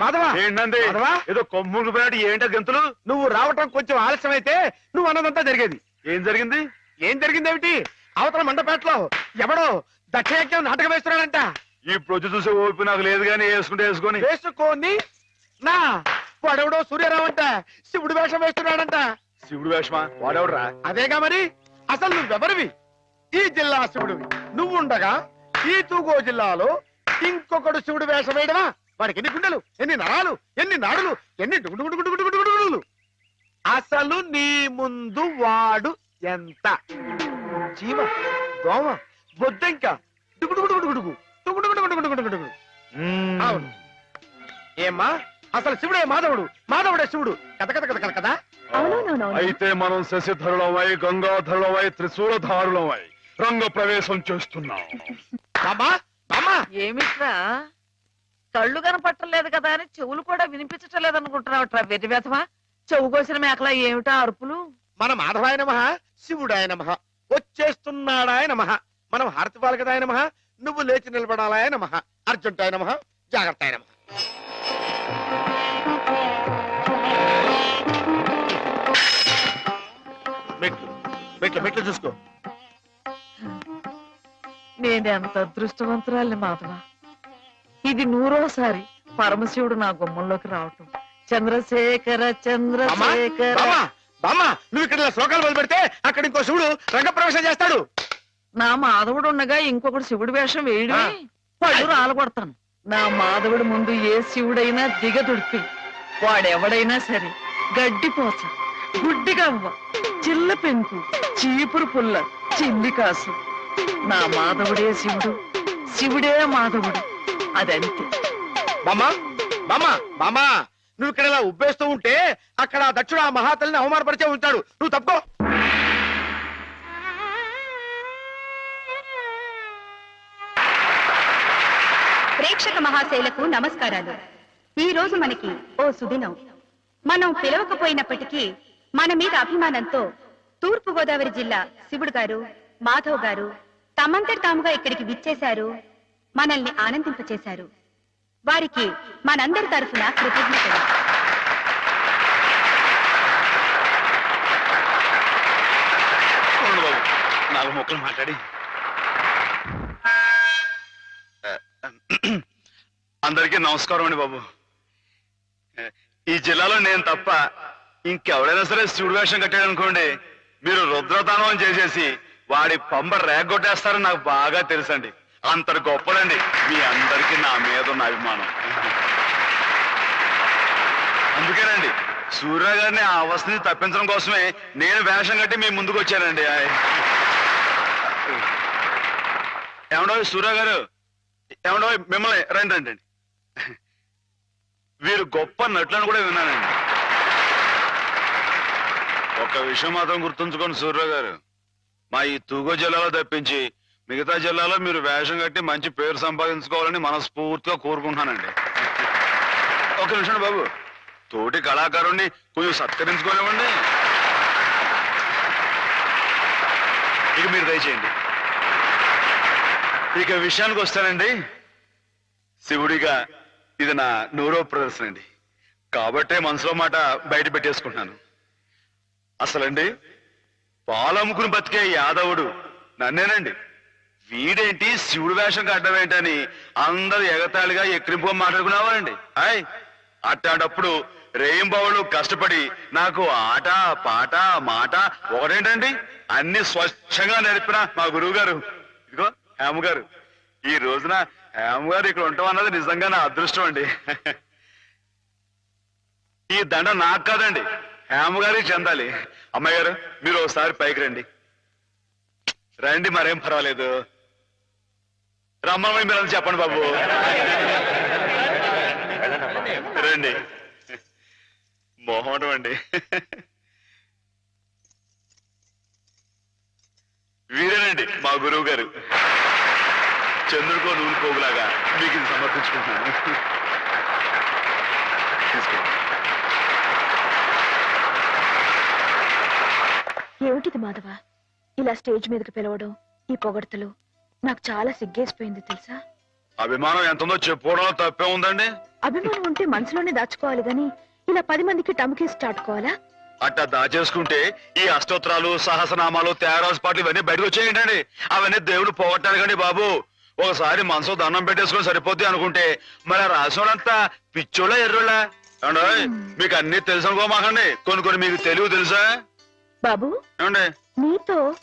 మాధవ? ఏంటండి? మాధవ? ఏదో కొమ్ముడు పోయాడు ఏంటో గంతులు? నువ్వు రావటం కొంచెం ఆలస్యం అయితే నువ్వు అన్నదంతా జరిగేది. ఏం జరిగింది? ఏం జరిగిందేమిటి? అవతల మండపేటలో ఎవడో దక్షయజ్ఞం నాటకం వేస్తున్నాడంట. ఇప్పుడు వచ్చి చూసే ఓపి నాకు లేదు కానీ వేసుకుంటే వేసుకొని. వేసుకోని నా వాడెవడో సూర్యరావు అంట శివుడు వేషం వేస్తున్నాడంట. శివుడు వేషమా? వాడెవడరా? అదేగా మరి? అసలు నువ్వెవరివి? ఈ జిల్లా శివుడివి. నువ్వుండగా ఈ తూగో జిల్లాలో ఇంకొకడు శివుడు వేషం వేయడమా? వాడికి ఎన్ని గుండెలు ఎన్ని నరాలు ఎన్ని నాడులు ఎన్ని అసలు నీ ముందు వాడు ఎంత జీవ దోమ బొద్దెంక డుగుడుగుడుగుడుగుడుగు డుగుడుగుడుగుడుగుడుగుడుగుడుగు అవును ఏమ్మా అసలు శివుడే మాధవుడు మాధవుడే శివుడు కథ కథ కథ కథ కదా అయితే మనం శశిధరులమై గంగాధరులమై త్రిశూలధారులమై రంగ ప్రవేశం చేస్తున్నాం బామ్మా బామ్మా ఏమిట్రా కళ్ళు కనపట్టలేదు కదా అని చెవులు కూడా వినిపించటం లేదనుకుంటున్నావుట్రా వెతివేతమా చెవు కోసిన మేకలా ఏమిటా అరుపులు? మన మాధవాయ నమ శివుడాయ నమ వచ్చేస్తున్నాడాయ నమ. మనం హారతి పాలకదాయ నమ నువ్వు లేచి నిలబడాలాయ నమ. అర్జుంటాయ నమ జాగ్రత్త నమ. మెట్లు మెట్లు మెట్లు చూసుకో. నేనెంత అదృష్టవంతురాలి మాధవ. ఇది నూరోసారి. పరమశివుడు నా గుమ్మంలోకి రావటం. చంద్రశేఖర చంద్రశేఖర. బామ్మా నువ్వు ఇక్కడ ఇలా శ్లోకాలు మొదలు పెడితే అక్కడ ఇంకో శివుడు రంగప్రవేశం చేస్తాడు. నా మాధవుడు ఉండగా ఇంకొకటి శివుడి వేషం వేయడమే. పళ్ళు రాలగొడతాను. నా మాధవుడి ముందు ఏ శివుడైనా దిగదుడిపి వాడెవడైనా సరే గడ్డిపోచ గుడ్డిగవ్వ చిల్ల పెంకు చీపురు పుల్ల చిల్లి కాసు. నా మాధవుడే శివుడు శివుడే మాధవుడు. అదంతే. బామ్మా బామ్మా బామ్మా నువ్వు ఇక్కడ ఇలా ఉబ్బేస్తూ ఉంటే అక్కడ ఆ దక్షుడు ఆ మహాతల్ని అవమానపరిచే ఉంటాడు. నువ్వు తప్పుకో. ప్రేక్షక మహాశైలకు నమస్కారాలు. ఈ రోజు మనకి ఓ సుదినం. మనం పిలవకపోయినప్పటికీ మన మీద అభిమానంతో తూర్పు గోదావరి జిల్లా శివుడు గారు మాధవ్ గారు తమంతటి తాముగా ఇక్కడికి విచ్చేశారు మనల్ని ఆనందింపచేశారు. వారికి మనందరి తరఫున కృతజ్ఞతలు. నాలుగు మొక్కలు మాట్లాడి. అందరికీ నమస్కారం అండి బాబు. ఈ జిల్లాలో నేను తప్ప ఇంకెవడైనా సరే శివుడు వేషం కట్టాడనుకోండి మీరు రుద్రదానం చేసేసి వాడి పంబ రేగొట్టేస్తారని నాకు బాగా తెలుసండి. అంతటి గొప్పలండి. మీ అందరికీ నా మీద ఉన్న అభిమానం. అందుకేనండి సూర్య గారిని ఆ అవస్థని తప్పించడం కోసమే నేను వేషం కట్టి మీ ముందుకు వచ్చానండి. ఏమండో సూర్య గారు? ఏమండో మిమ్మల్ని రండి రండి రండి. వీరు గొప్ప నటులను కూడా విన్నానండి. ఒక విషయం మాత్రం గుర్తుంచుకోండి సూర్య గారు. మా ఈ తూగో జిల్లాలో తప్పించి మిగతా జిల్లాలో మీరు వేషం కట్టి మంచి పేరు సంపాదించుకోవాలని మనస్ఫూర్తిగా కోరుకుంటున్నానండి. ఒక నిమిషం బాబు. తోటి కళాకారుణ్ణి కొంచెం సత్కరించుకోనివ్వండి. ఇక మీరు దయచేయండి. ఇక విషయానికి వస్తానండి. శివుడిగా ఇది నా నూరో ప్రదర్శన అండి. కాబట్టే మనసులో మాట బయట పెట్టేసుకుంటున్నాను. అసలండి పాలమ్ముకుని బతికే యాదవుడు నన్నేనండి. వీడేంటి శివుడు వేషం కట్టడం ఏంటని అందరు ఎగతాళిగా ఎక్కిరింపు మాట్లాడుకునేవారండి. హాయ్ అట్లాంటప్పుడు రేయింబావులు కష్టపడి నాకు ఆట పాట మాట ఒకటేంటండి? అన్ని స్వచ్ఛంగా నడిపిన మా గురువు గారు ఇదిగో హేమ గారు ఈ రోజున హేమ గారు ఇక్కడ ఉంటాం అన్నది నిజంగా నా అదృష్టం అండి. ఈ దండ నాకు కాదండి. హేమ గారికి చెందాలి. అమ్మాయి గారు మీరు ఒకసారి పైకి రండి. రండి మరేం పర్వాలేదు. రమ్మని మీరు చెప్పండి బాబు. రండి. మొహమాటం అండి. వీరేనండి మా గురువు గారు. చంద్రుడికో నూనె పోగులాగా మీకు ఇది సమర్పించుకుంటున్నాను. ఏమిటిది మాధవ? ఇలా స్టేజ్ మీదకి పిలవడం ఈ పొగడతలు నాకు చాలా సిగ్గేసిపోయింది తెలుసా? అభిమానం ఎంత ఉందో చెప్పుకోవడంలో తప్పే ఉందండి. అభిమానం ఉంటే మనసులోనే దాచుకోవాలి గాని ఇలా పది మందికి టముకేసి చాటుకోవాలా అట్టా దాచేసుకుంటే ఈ అష్టోత్తరాలు సహస్రనామాలు త్యాగరాజు పాటలు ఇవన్నీ బయటకు వచ్చేయండి అవన్నీ దేవుడు పోగొట్టారు బాబు. ఒకసారి మనసు దండం పెట్టేసుకుని సరిపోద్ది అనుకుంటే మరి రాసినంతా పిచ్చోళ్ళ ఎర్రోళ్ళ? మీకు అన్ని తెలుసు అనుకోమాకండి. కొన్ని కొన్ని మీకు తెలివి తెలుసా? బాబు నీతో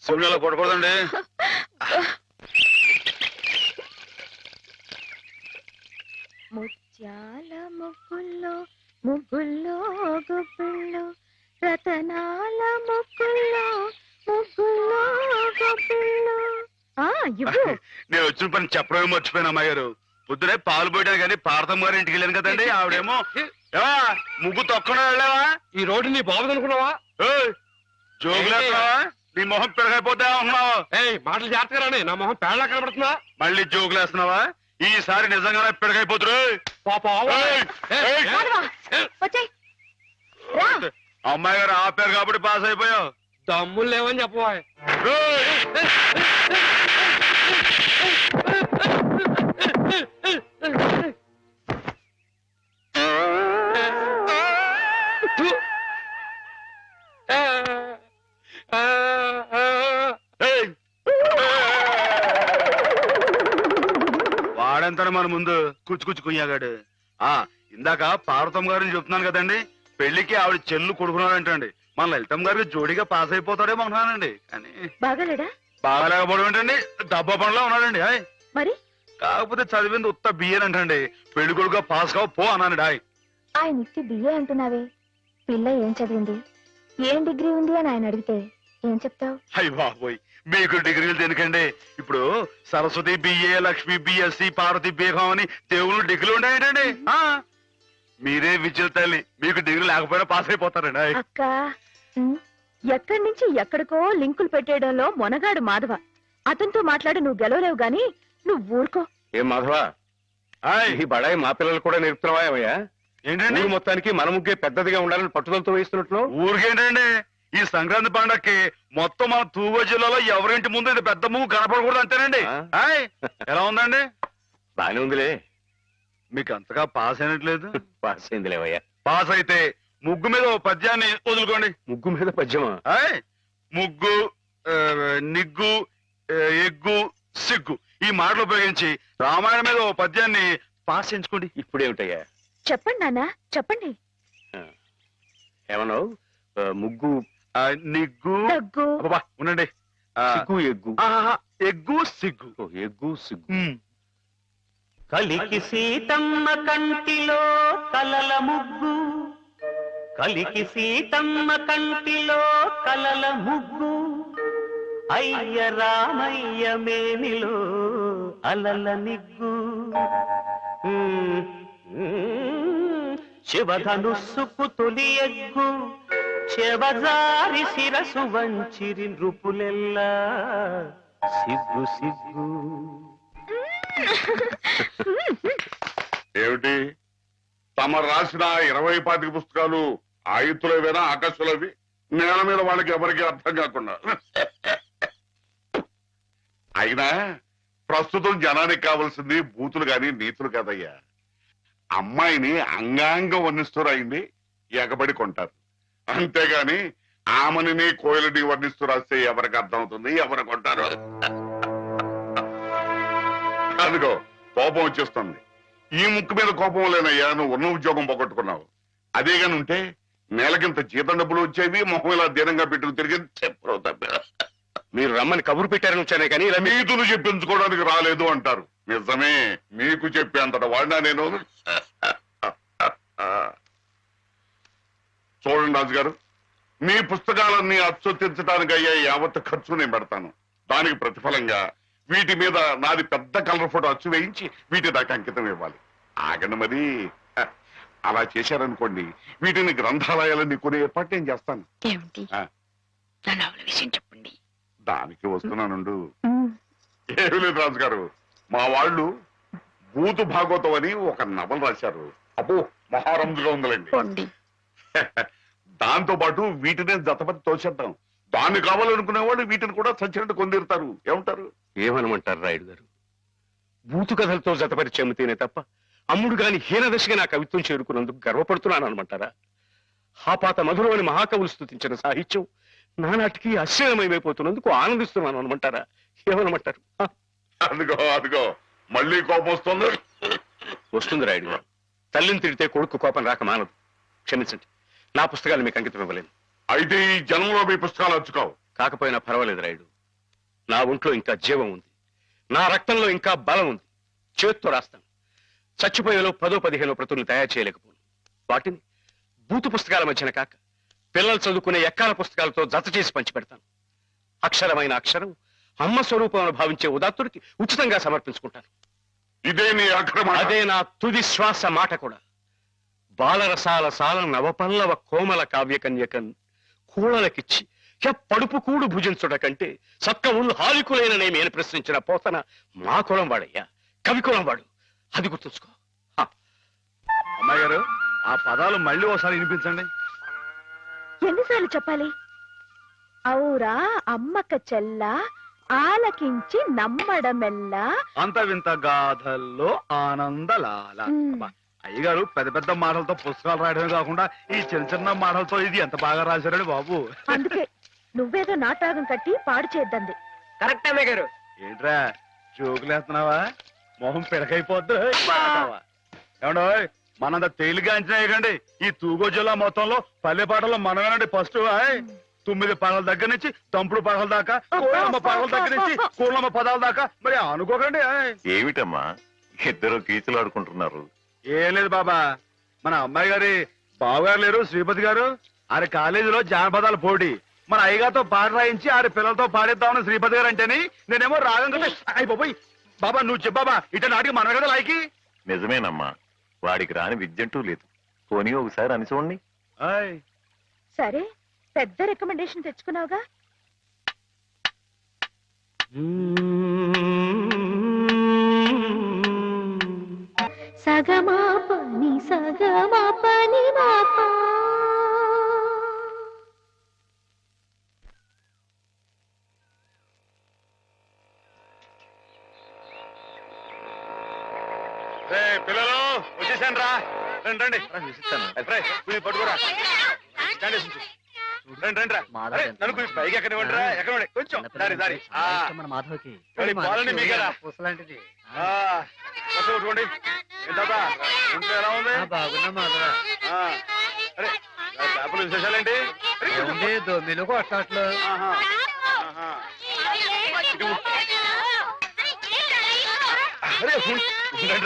శివుని అలా కొట్టకూడదండి ముత్యాల ముగ్గుల్లో ముగ్గుల్లో గుబ్బిళ్ళు రతనాల ముగ్గుల్లో ముగ్గుల్లో గుబ్బిళ్ళు నేను వచ్చిన పని చెప్పడమే మర్చిపోయాను అమ్మాయి గారు పొద్దునే పాలు పోయడానికి కానీ పార్థమ్మ గారి ఇంటికి వెళ్ళాను కదండి ఆవిడేమో ఏవా ముగ్గు తొక్కడా వెళ్ళావా? ఈ రోడ్డు నీ బాగుంది జోకులేస్తున్నావా నీ మొహం పెరగైపోతే ఉన్నావు ఏయ్ మాటలు జాగ్రత్తగా రాని నా మొహం పేళ్ళ కనబడుతుందా మళ్ళీ జోకులేస్తున్నావా ఈసారి నిజంగానే పెరగైపోతురు పాప ఏయ్, ఏయ్. మాధవా, వచ్చేయ్ రా అమ్మాయి గారు ఆపారు కాబట్టి పాస్ అయిపోయావు దమ్ములు లేవని చెప్పవా ఏయ్, వాడంతనే మన ముందు కుచ్చు కుచ్చు కుయ్యాగాడు ఆ ఇందాక పార్వతమ్మ గారిని చెప్తున్నాను కదండి పెళ్ళికి ఆవిడ చెల్లు కొడుకున్నాడంటండి. మన లలితం గారికి జోడిగా పాస్ అయిపోతాడేమో అంటున్నానండి. కానీ బాగాలేడా? బాగాలేకపోవడం ఏంటండి? డబ్బా పనిలో ఉన్నాడండి హాయ్ మరి? కాకపోతే చదివింది ఉత్త బియ్యన్ అంటండి. పెళ్ళి కొడుకుగా పాస్ కావు పో అన్నాను హాయ్ ఆయన ఇచ్చి బిఏ అంటున్నావే. పిల్ల ఏం చదివింది? ఏం డిగ్రీ ఉంది అని ఆయన అడిగితే ఏం చెప్తావు? అయ్య బాబోయ్ మీకు డిగ్రీలు దేనికండి? ఇప్పుడు సరస్వతి బిఏ లక్ష్మి బిఎస్సి పార్వతి బీహం అని దేవుళ్ళు డిగ్రీలు ఉన్నాయండి ఆ? మీరే విద్యుత్ తల్లి మీకు డిగ్రీ లేకపోయినా పాస్ అయిపోతారండి. అక్క ఉమ్, ఎక్కడి నుంచి ఎక్కడికో లింకులు పెట్టేయడంలో మొనగాడు మాధవ. అతనితో మాట్లాడి నువ్వు గెలవలేవు గాని నువ్వు ఊరుకో. ఏం మాధవ? హాయ్ ఈ బడాయి మా పిల్లలు కూడా నేర్పుతున్నావా ఏమయ్యా? ఏంటండి? ఊరు మొత్తానికి మన ముగ్గే పెద్దదిగా ఉండాలని పట్టుదలతో వేస్తున్నట్లు ఊరికేంటండి? ఈ సంక్రాంతి పండక్కి మొత్తం మన తూగో జిల్లాలో ఎవరింటి ముందు ఇది పెద్ద ముగ్గు కనపడకూడదు అంతేనండి ఆ? హాయ్ ఎలా ఉందండి? బానే ఉందిలే. మీకు అంతగా పాస్ అయినట్లేదు. పాస్ అయిందిలేవయ్యా. పాస్ అయితే ముగ్గు మీద ఓ పద్యాన్ని వదులుకోండి. ముగ్గు మీద పద్యమా? హాయ్ ముగ్గు ఆ, నిగ్గు ఆ, ఎగ్గు సిగ్గు ఈ మాటలు ఉపయోగించి రామాయణం మీద ఓ పద్యాన్ని పాస్ చేయించుకోండి. ఇప్పుడేమిటయ్యా? చెప్పండి నాన్న చెప్పండి. ఏమన్నావు? ఆ, ముగ్గు ఆ, నిగ్గు. దగ్గు అబ్బబ్బా, ఉండండి. ఆ, సిగ్గు ఎగ్గు. ఆహా, ఎగ్గు సిగ్గు. ఓ, ఎగ్గు సిగ్గు. ఉమ్. కలికి సీతమ్మ కంటిలో కలల ముగ్గు. కలికి సీతమ్మ కంటిలో కలల ముగ్గు. అయ్య రామయ్య మేనిలో అలల నిగ్గు. ఉమ్, ఉమ్, శివధనుస్సుకు తొలి ఎగ్గు. చెవజారి శిరసు వంచిరి నృపులెల్లా. సిగ్గు సిగ్గు. ఏమిటి? తమ రాసిన ఇరవై పాతిక పుస్తకాలు ఆయుత్తులవేనా ఆకాశులవి? నేల మీద వాళ్ళకి ఎవరికి అర్థం కాకుండా. అయినా ప్రస్తుతం జనానికి కావాల్సింది బూతులు గాని నీతులు కాదయ్యా. అమ్మాయిని అంగాంగం వర్ణిస్తూ రాయింది ఎగబడి కొంటారు. అంతేగాని ఆమెని కోయిలని వర్ణిస్తూ రాస్తే ఎవరికి అర్థమవుతుంది? ఎవరు కొంటారు? అందుకో కోపం వచ్చేస్తుంది. ఈ ముక్కు మీద కోపం లేనయ్యా నువ్వు ఉన్న ఉద్యోగం పోగొట్టుకున్నావు. అదే గాని ఉంటే నెలకింత జీతం డబ్బులు వచ్చేవి మొహం ఇలా దీనంగా పెట్టుకు తిరిగి చెప్పరు మీరు రమ్మని కబురు పెట్టారని వచ్చానే కానీ నీతులు చెప్పించుకోవడానికి రాలేదు అంటారు. నిజమే మీకు చెప్పేంతట వాడినా నేను. చూడండి రాజు గారు మీ పుస్తకాలన్నీ అచ్చొత్తించడానికి అయ్యే యావత్ ఖర్చు నేను పెడతాను. దానికి ప్రతిఫలంగా వీటి మీద నాది పెద్ద కలర్ ఫోటో అచ్చు వేయించి వీటి దాకా అంకితం ఇవ్వాలి. ఆగండి మరి. అలా చేశారనుకోండి వీటిని గ్రంథాలయాలన్నీ కొనే ఏర్పాటు నేను చేస్తాను. ఏమిటి? ఆ. నా నవల విషయం చెప్పండి. దానికి వస్తున్నానుండు. ఏమి లేదు రాజు గారు మా వాళ్ళు భూతు భాగవతం అని ఒక నవల రాశారు. అబ్బో మహారంజుగా ఉందిలేండి. పొండి. దాంతో పాటు వీటినే జతపతి తోచేద్దాం దాన్ని కావాలనుకునే వాళ్ళు వీటిని కూడా సచ్చినట్టు కొందిరుతారు. ఏమంటారు? ఏమనమంటారు రాయుడు గారు? బూతు కథలతో జతపరిచి అమ్మితేనే తప్ప అమ్ముడు గాని హీనదశగా నా కవిత్వం చేరుకున్నందుకు గర్వపడుతున్నాను అనమంటారా హాపాత మధురమని మహాకవులు స్థుతించిన సాహిత్యం నానాటికి అశ్చర్యమయమైపోతున్నందుకు ఆనందిస్తున్నాను అనమంటారా ఏమనమంటారు అదిగో అదిగో మళ్ళీ కోపం వస్తుంది. వస్తుంది రాయుడు గారు. తల్లిని తిడితే కొడుకు కోపం రాక మానదు. క్షమించండి. నా పుస్తకాలు మీకు అంకితం ఇవ్వలేను. అయితే ఈ జన్మలో మీ పుస్తకాలు వచ్చుకోవు కాకపోయినా పర్వాలేదు రాయుడు. నా ఒంట్లో ఇంకా జీవం ఉంది. నా రక్తంలో ఇంకా బలం ఉంది. చేత్తో రాస్తాను. చచ్చిపోయేలో పదో పదిహేనో ప్రతులను తయారు చేయలేకపోను. వాటిని బూతు పుస్తకాల మధ్యన కాక పిల్లలు చదువుకునే ఎక్కాల పుస్తకాలతో జత చేసి పంచిపెడతాను. అక్షరమైన అక్షరం అమ్మ స్వరూపం భావించే ఉదాత్తుడికి ఉచితంగా సమర్పించుకుంటాను. ఇదే అక్రమ అదే నా తుది శ్వాస మాట కూడా. బాలరసాల సాల నవపల్లవ కోమల కావ్యకన్యకన్ కూళలకిచ్చి పడుపు కూడు భుజించుట కంటే సక్క ఊళ్ళు హాలికులేననే నేను ప్రశ్నించిన పోతన మా కులం వాడయ్యా కవి కులం వాడు. అది గుర్తుంచుకో. హ. అమ్మాయి గారు ఆ పదాలు మళ్ళీ ఒకసారి వినిపించండి. ఎన్నిసార్లు చెప్పాలి? ఔరా అమ్మక చెల్ల ఆలకించి నమ్మడమెల్లా. అంత వింత గాథల్లో ఆనందలాల. అబ్బా, అయ్యగారు పెద్ద పెద్ద మాటలతో పుస్తకాలు రాయడమే కాకుండా ఈ చిన్న చిన్న మాటలతో ఇది ఎంత బాగా రాశారండి బాబు? అందుకే నువ్వేదో నాటకం కట్టి పాడు చేద్దంది కరెక్ట్ అమ్మాయి గారు ఏంట్రా జోకులేస్తున్నావా? మొహం పిడకైపోద్దు. ఏమండో మనంత తేలిగా అంచనా వేయకండి. ఈ తూగో జిల్లా మొత్తంలో పల్లె పాటల్లో మనమేనండి ఫస్ట్. తొమ్మిది పాటల దగ్గర నుంచి తంపుడు పాటల దాకా కోళ్ళమ్మ పాటల దగ్గర నుంచి కోళ్ళమ్మ పదాల దాకా. మరి అనుకోకండి ఆయ్. ఏమిటమ్మా? ఇద్దరు కీచులు ఆడుకుంటున్నారు ఏం లేదు బాబా. మన అమ్మాయి గారి బావగారు లేరు శ్రీపతి గారు. ఆరి కాలేజీలో జానపదాల పోటీ. మన అయ్యగారితో పాట రాయించి ఆరి పిల్లలతో పాడిద్దామని శ్రీపతి గారు అంటేని నేనేమో రాగం కదా అయ్యి బాబాయ్. బాబా నువ్వు చెప్పాబా ఇట నాటికి మనమే కదా లాయకి? నిజమేనమ్మా. వాడికి రాని విద్యంటూ లేదు. పోనీ ఒకసారి అని చూడండి. సరే పెద్ద రికమెండేషన్ తెచ్చుకున్నావుగా. సగమా పని సగమా పని మాపా. పిల్లలు వచ్చేసాను రా. రండి రండి. పట్టుకోరా. రండి రండి రా. నన్ను కొంచెం పైకి ఎక్కడ ఇవ్వండి రా ఎక్కడ. కొంచెం. దారి. మన మాధవకి. పాలని పుసలాంటిది. ఏంటబ్బా? ఇంట్లో ఎలా ఉంది? బాగున్నా మాధవ. ఆ, అరే ఆ చేపల విశేషాలేంటి? అరే, ఏముంది దొమ్మిలు కొట్టాట్లు. ఆహా, అరే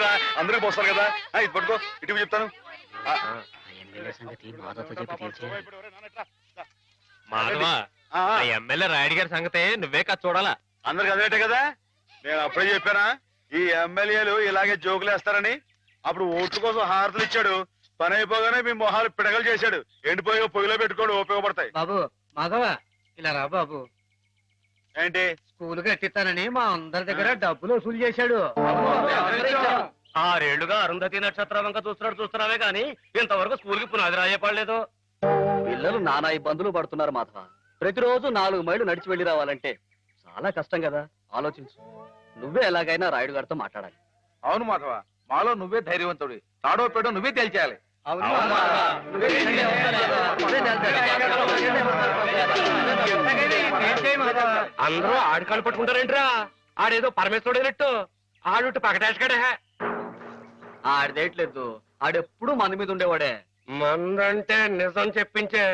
రా. అందరూ పోస్తారు కదా. ఆ, ఇది పట్టుకో. ఇటు చెప్తాను. ఆ, ఎమ్మెల్యే సంగతి మాధవతో చెప్పి తీర్చే ఆ, మాధవ ఆ, ఆ ఎమ్మెల్యే రాయుడు గారి సంగతే నువ్వే కాదు చూడాలా? అందరికి అదేటే కదా? నేను అప్పుడే చెప్పానా? ఈ ఎమ్మెల్యేలు ఇలాగే జోకులు వేస్తారని అప్పుడు ఓట్ల కోసం హారతులు ఇచ్చాడు. పని అయిపోగానే మీ మొహాలు పిడగలు చేశాడు. ఎండిపోయి పొయ్యిలో పెట్టుకోడు ఉపయోగపడతాయి. బాబు మాధవ ఇలా రా బాబు. ఏంటి? స్కూల్ కట్టిస్తానని మా అందరి దగ్గర డబ్బులు వసూలు చేశాడు. ఆరేళ్ళుగా అరుంధతి నక్షత్రం వంక చూస్తున్నాడు చూస్తున్నావే గాని ఇంతవరకు స్కూల్కి పునాది రాయపడలేదు పిల్లలు నానా ఇబ్బందులు పడుతున్నారు మాధవ. ప్రతిరోజు నాలుగు మైళ్ళు నడిచి వెళ్ళి రావాలంటే చాలా కష్టం కదా. ఆలోచించు. నువ్వే ఎలాగైనా రాయుడు గారితో మాట్లాడాలి. అవును మాధవ. మాలో నువ్వే ధైర్యవంతుడు. తాడో పెడో నువ్వే తేల్చేయాలి. అందరూ ఆడికాళ్ళు పట్టుకుంటారేంట్రా? ఆడేదో పరమేశ్వరుడైనట్టు ఆడుట్టు పకటేసుకడే ఆడిదేయట్లేదు ఆడెప్పుడు మన మీద ఉండేవాడే. మందంటే నిజం చెప్పించే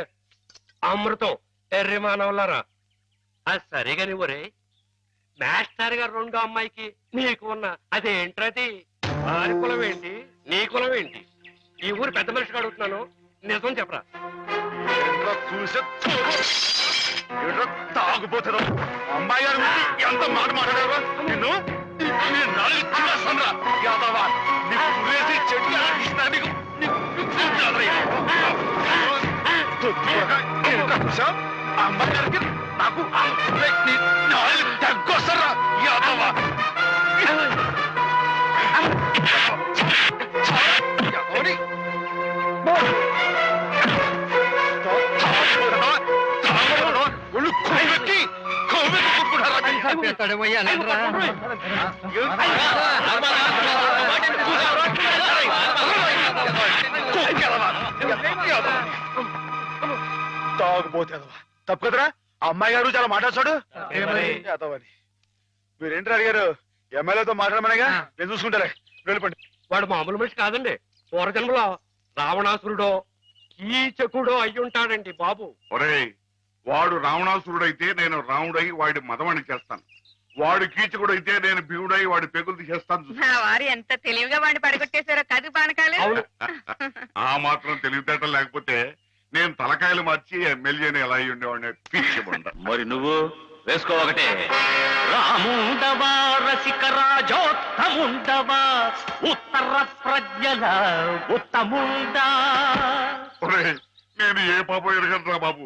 అమృతం ఎర్రి మానవులారా. అది సరిగాని ఒరే మాస్టర్ గారు రెండో అమ్మాయికి నీకు ఉన్న అదేంట్రది? వారి కులం ఏంటి? నీ కులం ఏంటి? ఈ ఊరు పెద్ద మనిషిగా అడుగుతున్నాను. నిజం చెప్పరా? చూసే తాగుపోతారు అమ్మాయి గారు ఎంత మాట మాట్లాడారు? నిన్ను అమ్మాయి గారికి నాకు తగ్గొస్తారా యాదవా. తాగుపోతే తప్పు కదరా? ఆ అమ్మాయి గారు చాలా మాట్లాడతాడు మీరేంటి అడిగారు? ఎమ్మెల్యేతో మాట్లాడమనేగా నేను చూసుకుంటారే వెళ్ళిపోండి. వాడు మామూలు మనిషి కాదండి. పూర్వజన్మలో రావణాసురుడో కీచకుడో అయ్యుంటాడండి బాబు. ఒరేయ్ వాడు రావణాసురుడైతే నేను రాముడై వాడి మదవాణి చేస్తాను. వాడు కీచకుడైతే నేను భీముడై వాడి పెగులు తీసేస్తాను. నా వారు ఎంత తెలివిగా వాడిని పడగొట్టేశారో కదు పానకాలు. ఆ మాత్రం తెలివితేటలు లేకపోతే నేను తలకాయలు మార్చి ఎమ్మెల్యేని ఎలా అయ్యి ఉండేవాడిని? పిచ్చిబండ మరి నువ్వు వేసుకో ఒకటే. రాముండవా రసిక రాజోత్తముండవా ఉత్తర ప్రజ్ఞల ఉత్తముండా. ఒరేయ్ నేను ఏ పాపం ఎరగనురా బాబు.